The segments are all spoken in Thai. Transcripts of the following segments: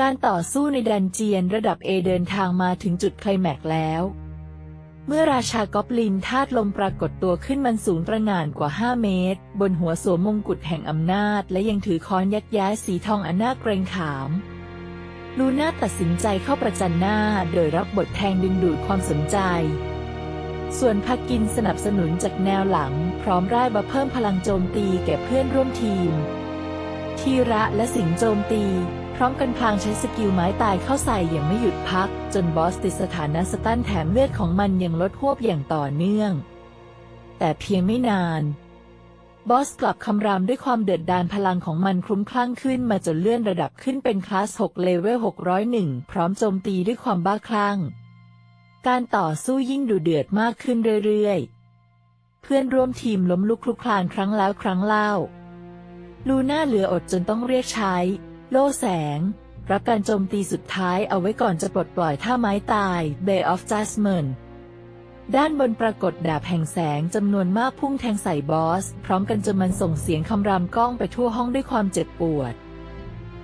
การต่อสู้ในดันเจียนระดับเอเดินทางมาถึงจุดไคลแม็กแล้ว เมื่อราชากอบลินธาตุลมปรากฏตัวขึ้นมันสูงประงานกว่า 5 เมตร บนหัวสวมมงกุฎแห่งอำนาจ และยังถือค้อนยักย้ายสีทองอันน่าเกรงขาม ลูน่าตัดสินใจเข้าประจันหน้าโดยรับบทแทงดึงดูดความสนใจ ส่วนพากินสนับสนุนจากแนวหลัง พร้อมร่ายมาเพิ่มพลังโจมตีแก่เพื่อนร่วมทีม ทีระและสิงโจมตี ร้อมกันพางใช้สกิลไม้ตายเข้าใส่อย่างไม่หยุดพัก จนบอสติดสถานะสตันแถมเลือดของมันยังลดหวบอย่างต่อเนื่อง แต่เพียงไม่นาน บอสกลับคำรามด้วยความเดือดดาลพลังของมันคลุ้มคลั่งขึ้นมาจนเลื่อนระดับขึ้นเป็นคลาส 6 เลเวล 601 พร้อมโจมตีด้วยความบ้าคลั่ง การต่อสู้ยิ่งดุเดือดมากขึ้นเรื่อยๆ เพื่อนร่วมทีมล้มลุกคลุกคลานครั้งแล้วครั้งเล่า ลูน่าเหลืออดจนต้องเรียกใช้ โล่แสง รับการโจมตีสุดท้ายเอาไว้ก่อนจะปลดปล่อยท่าไม้ตาย Bay of Jasmine ด้านบนปรากฏดาบแห่งแสงจำนวนมากพุ่งแทงใส่บอส พร้อมกันจนมันส่งเสียงคำรามก้องไปทั่วห้องด้วยความเจ็บปวด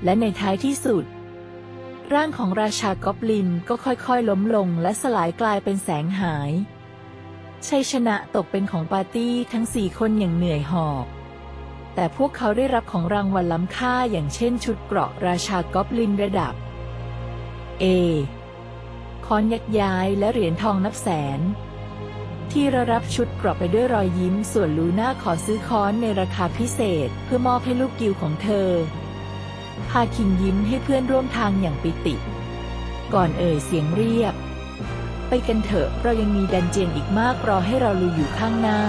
และในท้ายที่สุด ร่างของราชากอบลินก็ค่อยๆ ล้มลงและสลายกลายเป็นแสงหาย ชัยชนะตกเป็นของปาร์ตี้ทั้งสี่คนอย่างเหนื่อยหอบ แต่พวกเขาได้รับของรางวัลล้ำค่าอย่างเช่นชุดเกราะราชากอบลินระดับ A ค้อนยักย้ายและเหรียญทองนับแสน ที่ระรับชุดเกราะไปด้วยรอยยิ้มส่วนลูน่าขอซื้อค้อนในราคาพิเศษ เพื่อมอบให้ลูกกิวของเธอ พาคินยิ้มให้เพื่อนร่วมทางอย่างปิติ ก่อนเอ่ยเสียงเรียก ไปกันเถอะเรายังมีดันเจียนอีกมากรอให้เราลุยอยู่ข้างหน้า